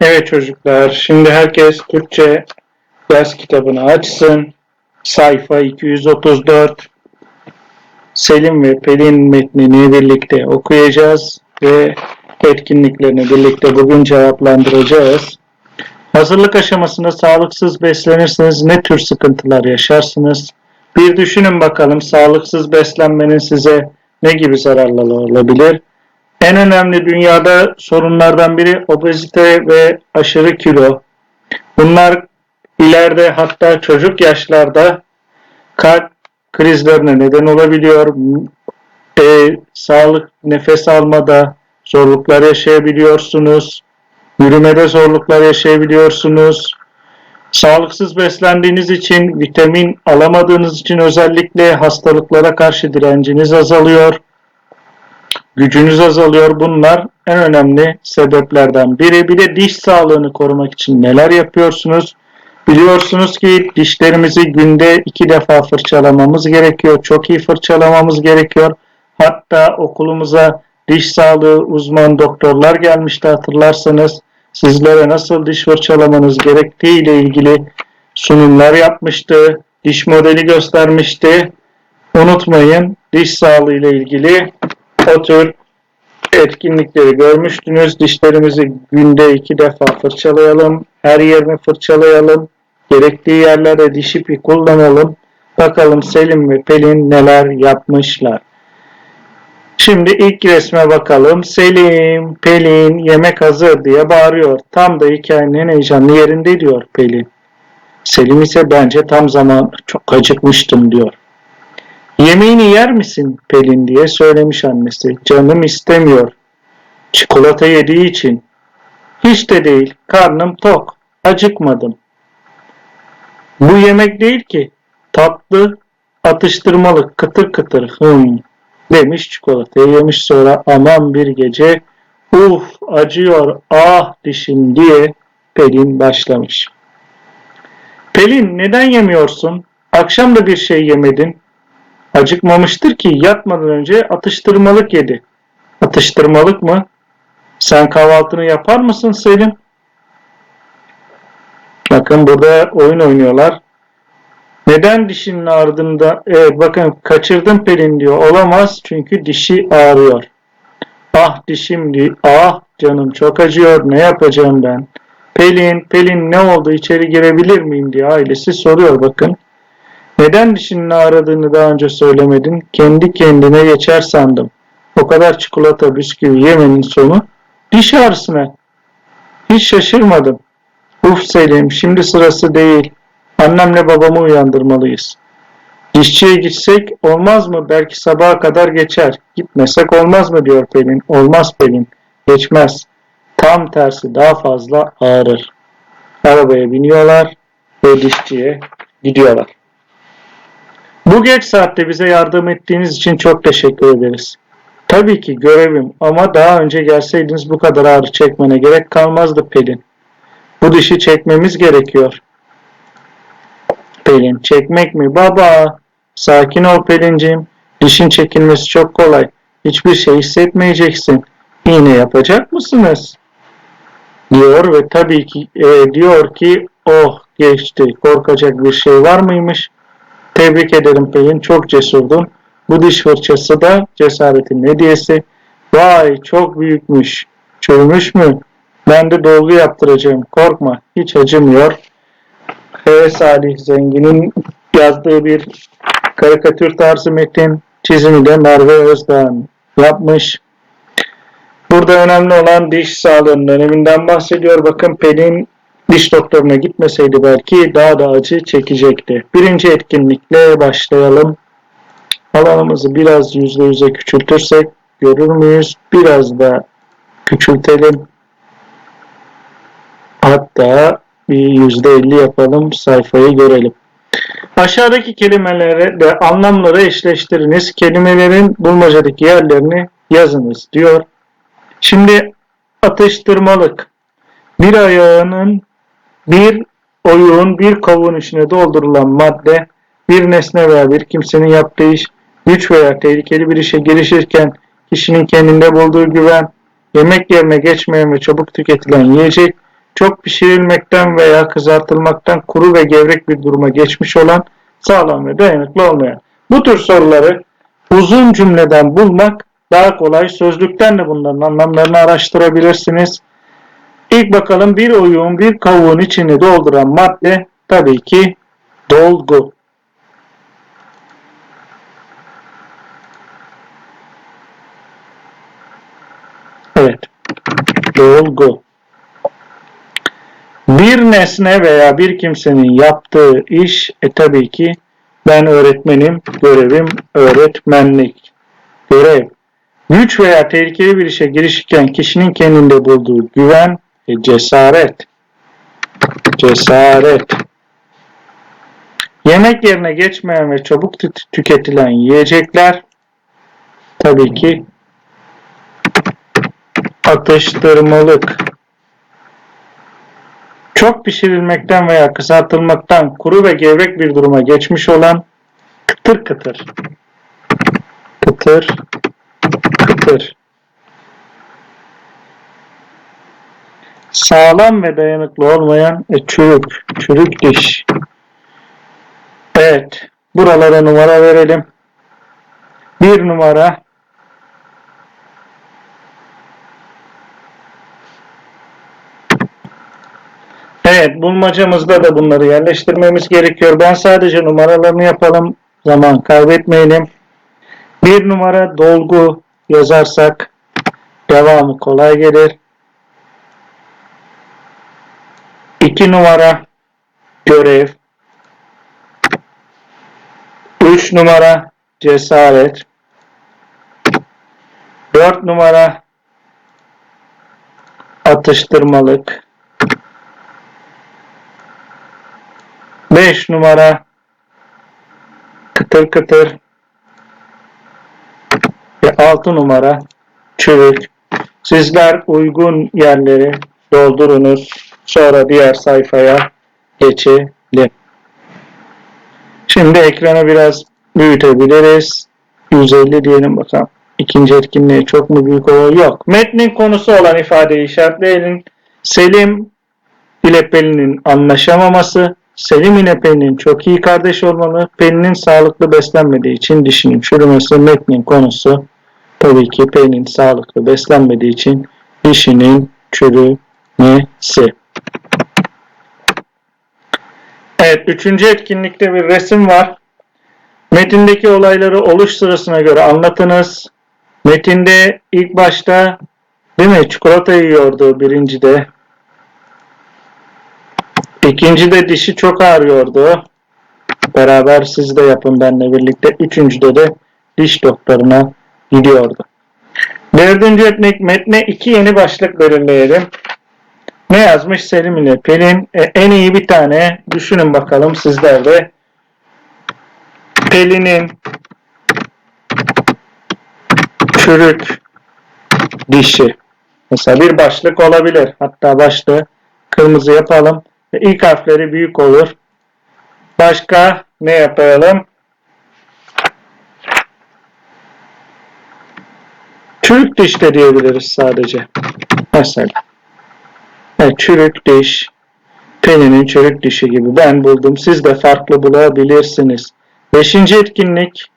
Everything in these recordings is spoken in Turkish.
Evet çocuklar, şimdi herkes Türkçe ders kitabını açsın. Sayfa 234. Selim ve Pelin metnini birlikte okuyacağız ve etkinliklerini birlikte bugün cevaplandıracağız. Hazırlık aşamasında sağlıksız beslenirseniz ne tür sıkıntılar yaşarsınız? Bir düşünün bakalım sağlıksız beslenmenin size ne gibi zararları olabilir? En önemli dünyada sorunlardan biri obezite ve aşırı kilo. Bunlar ileride hatta çocuk yaşlarda kalp krizlerine neden olabiliyor. E, sağlık nefes almada zorluklar yaşayabiliyorsunuz. Yürümede zorluklar yaşayabiliyorsunuz. Sağlıksız beslendiğiniz için, vitamin alamadığınız için özellikle hastalıklara karşı direnciniz azalıyor gücünüz azalıyor. Bunlar en önemli sebeplerden biri. Bir de diş sağlığını korumak için neler yapıyorsunuz? Biliyorsunuz ki dişlerimizi günde iki defa fırçalamamız gerekiyor. Çok iyi fırçalamamız gerekiyor. Hatta okulumuza diş sağlığı uzman doktorlar gelmişti hatırlarsanız. Sizlere nasıl diş fırçalamanız gerektiği ile ilgili sunumlar yapmıştı. Diş modeli göstermişti. Unutmayın diş sağlığı ile ilgili o tür etkinlikleri görmüştünüz. Dişlerimizi günde iki defa fırçalayalım. Her yerini fırçalayalım. Gerektiği yerlerde diş ipi kullanalım. Bakalım Selim ve Pelin neler yapmışlar. Şimdi ilk resme bakalım. Selim, Pelin yemek hazır diye bağırıyor. Tam da hikayenin en heyecanlı yerinde diyor Pelin. Selim ise bence tam zaman çok acıkmıştım diyor. Yemeğini yer misin Pelin diye söylemiş annesi. Canım istemiyor. Çikolata yediği için. Hiç de değil. Karnım tok. Acıkmadım. Bu yemek değil ki. Tatlı, atıştırmalık, kıtır kıtır. Hım. Demiş çikolatayı yemiş sonra aman bir gece uf acıyor ah dişim diye Pelin başlamış. Pelin neden yemiyorsun? Akşam da bir şey yemedin. Acıkmamıştır ki yatmadan önce atıştırmalık yedi. Atıştırmalık mı? Sen kahvaltını yapar mısın Selim? Bakın burada oyun oynuyorlar. Neden dişinin ağrıdığında evet bakın kaçırdım Pelin diyor. Olamaz çünkü dişi ağrıyor. Ah dişim diyor. Ah canım çok acıyor. Ne yapacağım ben? Pelin, Pelin ne oldu? İçeri girebilir miyim diye ailesi soruyor bakın. Neden dişinin ağrıdığını daha önce söylemedin? Kendi kendine geçer sandım. O kadar çikolata bisküvi yemenin sonu diş ağrısına. Hiç şaşırmadım. Uf Selim şimdi sırası değil. Annemle babamı uyandırmalıyız. Dişçiye gitsek olmaz mı? Belki sabaha kadar geçer. Gitmesek olmaz mı diyor Pelin. Olmaz Pelin. Geçmez. Tam tersi daha fazla ağrır. Arabaya biniyorlar ve dişçiye gidiyorlar. Bu geç saatte bize yardım ettiğiniz için çok teşekkür ederiz. Tabii ki görevim ama daha önce gelseydiniz bu kadar ağrı çekmene gerek kalmazdı Pelin. Bu dişi çekmemiz gerekiyor. Pelin, çekmek mi? Baba, sakin ol Pelinciğim. Dişin çekilmesi çok kolay. Hiçbir şey hissetmeyeceksin. İğne yapacak mısınız? Diyor ve tabii ki e, diyor ki oh geçti. Korkacak bir şey var mıymış? Tebrik ederim Pelin. Çok cesurdun. Bu diş fırçası da cesaretin hediyesi. Vay çok büyükmüş. Çürümüş mü? Ben de dolgu yaptıracağım. Korkma. Hiç acımıyor. H. Salih Zengin'in yazdığı bir karikatür tarzı metin. Çizimi de Merve Özdağ'ın yapmış. Burada önemli olan diş sağlığının öneminden bahsediyor. Bakın Pelin diş doktoruna gitmeseydi belki daha da acı çekecekti. Birinci etkinlikle başlayalım. Alanımızı biraz yüzde yüze küçültürsek görür müyüz? Biraz da küçültelim. Hatta bir yüzde elli yapalım sayfayı görelim. Aşağıdaki kelimelere de anlamları eşleştiriniz. Kelimelerin bulmacadaki yerlerini yazınız diyor. Şimdi atıştırmalık. Bir ayağının bir oyuğun bir kavuğun içine doldurulan madde bir nesne veya bir kimsenin yaptığı iş güç veya tehlikeli bir işe girişirken kişinin kendinde bulduğu güven yemek yerine geçmeyen ve çabuk tüketilen yiyecek çok pişirilmekten veya kızartılmaktan kuru ve gevrek bir duruma geçmiş olan, sağlam ve dayanıklı olmayan. Bu tür soruları uzun cümleden bulmak daha kolay. Sözlükten de bunların anlamlarını araştırabilirsiniz. İlk bakalım bir oyun bir kavuğun içini dolduran madde tabii ki dolgu. Evet. Dolgu. Bir nesne veya bir kimsenin yaptığı iş e tabii ki ben öğretmenim, görevim öğretmenlik. Görev. Güç veya tehlikeli bir işe girişirken kişinin kendinde bulduğu güven ve cesaret. Cesaret. Yemek yerine geçmeyen ve çabuk tü- tüketilen yiyecekler tabii ki atıştırmalık. Çok pişirilmekten veya kızartılmaktan kuru ve gevrek bir duruma geçmiş olan kıtır kıtır. Kıtır kıtır. Sağlam ve dayanıklı olmayan e, çürük, çürük diş. Evet, buralara numara verelim. Bir numara Evet, bulmacamızda da bunları yerleştirmemiz gerekiyor. Ben sadece numaralarını yapalım. Zaman kaybetmeyelim. Bir numara dolgu yazarsak devamı kolay gelir. İki numara görev. Üç numara cesaret. Dört numara atıştırmalık. 5 numara kıtır kıtır ve 6 numara çürük. Sizler uygun yerleri doldurunuz. Sonra diğer sayfaya geçelim. Şimdi ekranı biraz büyütebiliriz. 150 diyelim bakalım. İkinci etkinliğe çok mu büyük olur? Yok. Metnin konusu olan ifadeyi işaretleyelim. Selim ile Pelin'in anlaşamaması, Selim ile Pelin'in çok iyi kardeş olmalı, Pelin'in sağlıklı beslenmediği için dişinin çürümesi metnin konusu. Tabii ki Pelin sağlıklı beslenmediği için dişinin çürümesi. Evet, üçüncü etkinlikte bir resim var. Metindeki olayları oluş sırasına göre anlatınız. Metinde ilk başta değil mi çikolata yiyordu birincide. İkincide dişi çok ağrıyordu. Beraber siz de yapın benimle birlikte. Üçüncüde de diş doktoruna gidiyordu. Dördüncü etnik metne iki yeni başlık belirleyelim. Ne yazmış Selim ile Pelin? E, en iyi bir tane düşünün bakalım sizler de. Pelin'in çürük dişi. Mesela bir başlık olabilir. Hatta başlığı kırmızı yapalım. Ve ilk harfleri büyük olur. Başka ne yapalım? Çürük diş de diyebiliriz sadece. Mesela. Evet, çürük diş. Pelin'in çürük dişi gibi ben buldum. Siz de farklı bulabilirsiniz. Beşinci etkinlik.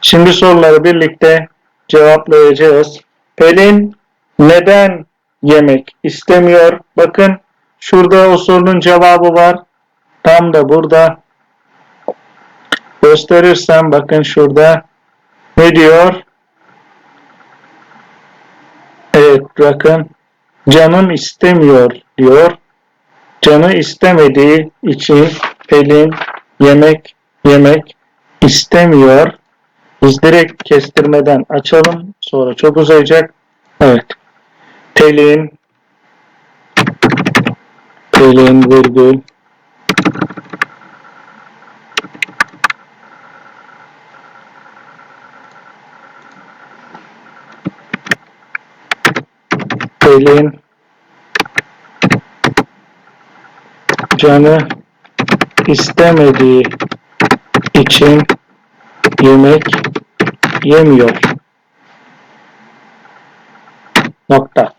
Şimdi soruları birlikte cevaplayacağız. Pelin neden yemek istemiyor? Bakın şurada o sorunun cevabı var. Tam da burada. Gösterirsem bakın şurada. Ne diyor? Evet bakın. Canım istemiyor diyor. Canı istemediği için Pelin yemek yemek istemiyor. Biz direkt kestirmeden açalım. Sonra çok uzayacak. Evet. Pelin Pelin virgül Pelin canı istemediği için yemek yemiyor. Nokta.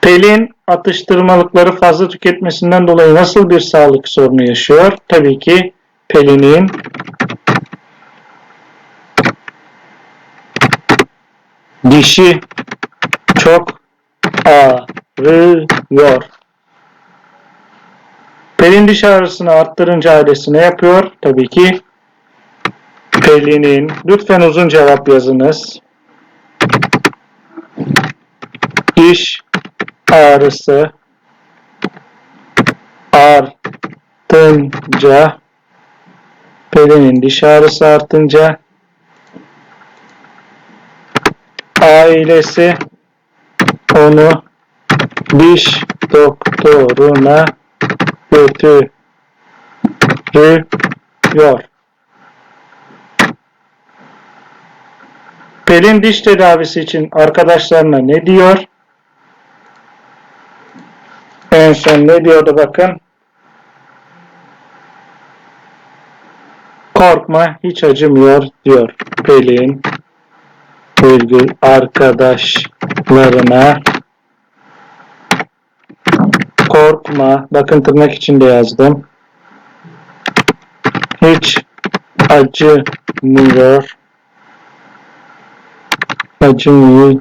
Pelin atıştırmalıkları fazla tüketmesinden dolayı nasıl bir sağlık sorunu yaşıyor? Tabii ki Pelin'in dişi çok ağrıyor. Pelin diş ağrısını arttırınca ailesi ne yapıyor? Tabii ki Pelin'in lütfen uzun cevap yazınız. Diş ağrısı artınca Pelin'in diş ağrısı artınca ailesi onu diş doktoruna götürüyor. Pelin diş tedavisi için arkadaşlarına ne diyor? En son ne diyordu bakın? Korkma hiç acımıyor diyor Pelin virgül arkadaşlarına korkma. Bakın tırnak içinde yazdım. Hiç acımıyor. Acımıyor.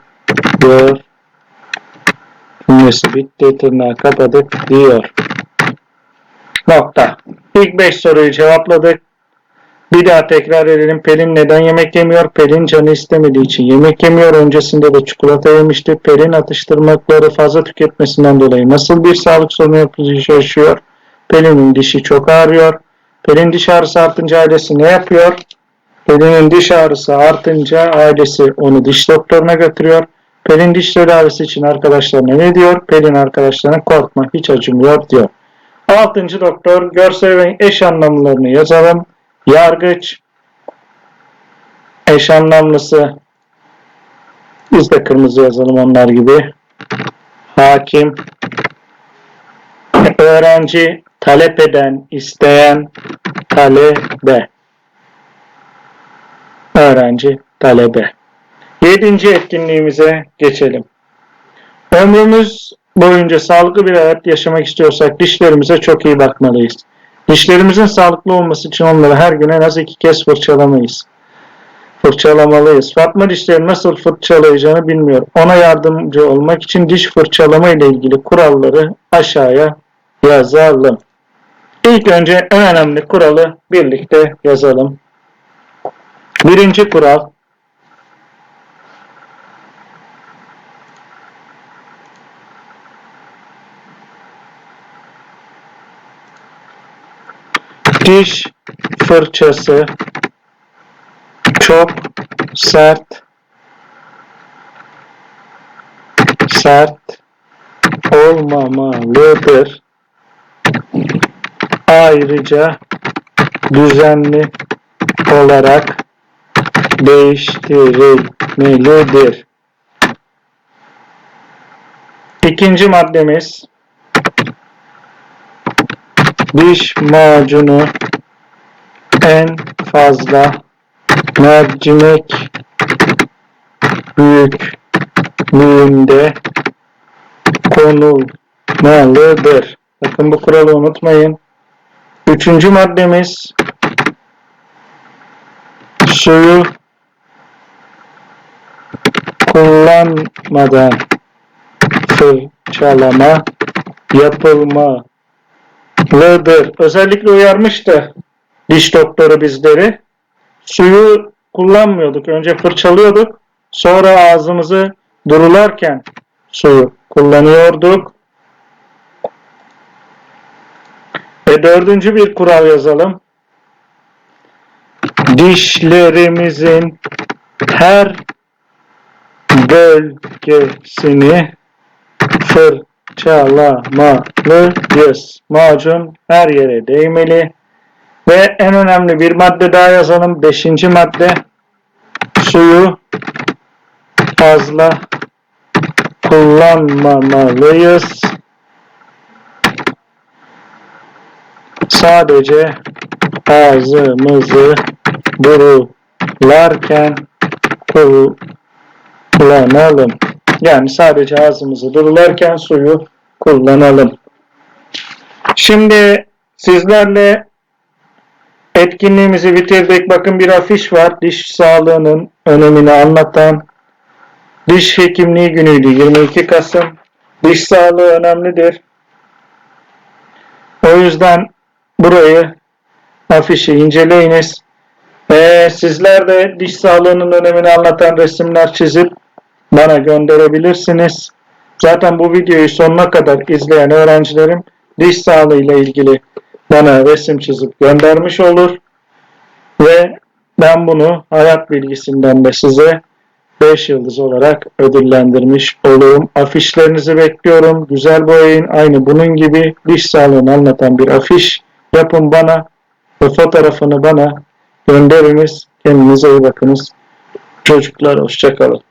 Cümlesi bitti tırnağı kapadık diyor. Nokta. İlk 5 soruyu cevapladık bir daha tekrar edelim. Pelin neden yemek yemiyor? Pelin canı istemediği için yemek yemiyor. Öncesinde de çikolata yemişti. Pelin atıştırmakları fazla tüketmesinden dolayı nasıl bir sağlık sorunu yaşıyor? Pelin'in dişi çok ağrıyor. Pelin diş ağrısı artınca ailesi ne yapıyor? Pelin'in diş ağrısı artınca ailesi onu diş doktoruna götürüyor. Pelin diş tedavisi için arkadaşlarına ne diyor? Pelin arkadaşlarına korkma hiç acımıyor diyor. Altıncı doktor görsel ve eş anlamlarını yazalım. Yargıç, eş anlamlısı, biz de kırmızı yazalım onlar gibi. Hakim, öğrenci, talep eden, isteyen, talebe. Öğrenci, talebe. Yedinci etkinliğimize geçelim. Ömrümüz boyunca sağlıklı bir hayat yaşamak istiyorsak dişlerimize çok iyi bakmalıyız. Dişlerimizin sağlıklı olması için onları her gün en az iki kez fırçalamayız. Fırçalamalıyız. Fatma dişleri nasıl fırçalayacağını bilmiyor. Ona yardımcı olmak için diş fırçalama ile ilgili kuralları aşağıya yazalım. İlk önce en önemli kuralı birlikte yazalım. Birinci kural diş fırçası çok sert sert olmamalıdır. Ayrıca düzenli olarak değiştirilmelidir. İkinci maddemiz diş macunu en fazla mercimek büyüklüğünde konulmalıdır. Bakın bu kuralı unutmayın. Üçüncü maddemiz suyu kullanmadan fırçalama yapılma Vırdır. Özellikle uyarmıştı diş doktoru bizleri. Suyu kullanmıyorduk. Önce fırçalıyorduk. Sonra ağzımızı durularken suyu kullanıyorduk. Ve dördüncü bir kural yazalım. Dişlerimizin her bölgesini fır fırçalamalıyız. Macun her yere değmeli. Ve en önemli bir madde daha yazalım. Beşinci madde. Suyu fazla kullanmamalıyız. Sadece ağzımızı durularken kullanalım. Yani sadece ağzımızı durularken suyu kullanalım. Şimdi sizlerle etkinliğimizi bitirdik. Bakın bir afiş var. Diş sağlığının önemini anlatan. Diş hekimliği günüydü 22 Kasım. Diş sağlığı önemlidir. O yüzden burayı afişi inceleyiniz. Ee, sizler de diş sağlığının önemini anlatan resimler çizip bana gönderebilirsiniz. Zaten bu videoyu sonuna kadar izleyen öğrencilerim diş sağlığı ile ilgili bana resim çizip göndermiş olur. Ve ben bunu hayat bilgisinden de size 5 yıldız olarak ödüllendirmiş olurum. Afişlerinizi bekliyorum. Güzel boyayın. Aynı bunun gibi diş sağlığını anlatan bir afiş yapın bana ve fotoğrafını bana gönderiniz. Kendinize iyi bakınız. Çocuklar hoşçakalın.